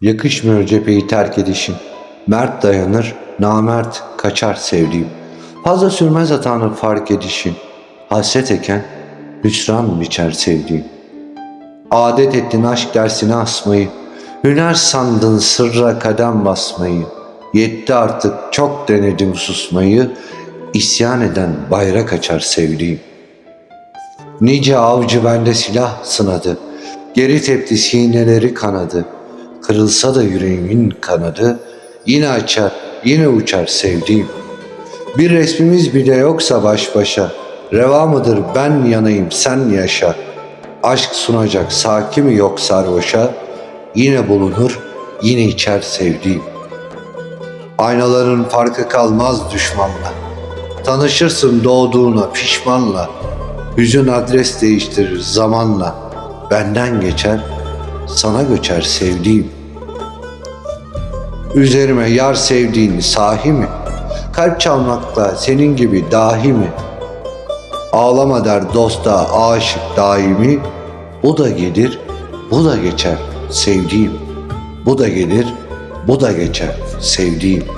Yakışmıyor cepheyi terk edişin. Mert dayanır, namert kaçar sevdiğim. Fazla sürmez hatanı fark edişin. Hasret eken hüsran biçer sevdiğim. Adet ettin aşk dersine asmayı. Hüner sandın sırra kadem basmayı. Yetti artık çok denedim susmayı. İsyan eden bayrak açar sevdiğim. Nice avcı bende silah sınadı. Geri tepti sineleri kanadı. Kırılsa da yüreğimin kanadı. Yine açar, yine uçar sevdiğim. Bir resmimiz bile yoksa baş başa. Reva mıdır ben yanayım sen yaşa. Aşk sunacak saki mi yok sarhoşa. Yine bulunur, yine içer sevdiğim. Aynaların farkı kalmaz düşmanla. Tanışırsın doğduğuna pişmanla. Hüzün adres değiştirir zamanla. Benden geçer, sana göçer sevdiğim. Üzerime yar sevdiğin sahi mi? Kalp çalmakla senin gibi dahi mi? Ağlama der dosta aşık daimi. Bu da gelir, bu da geçer sevdiğim. Bu da gelir, bu da geçer sevdiğim.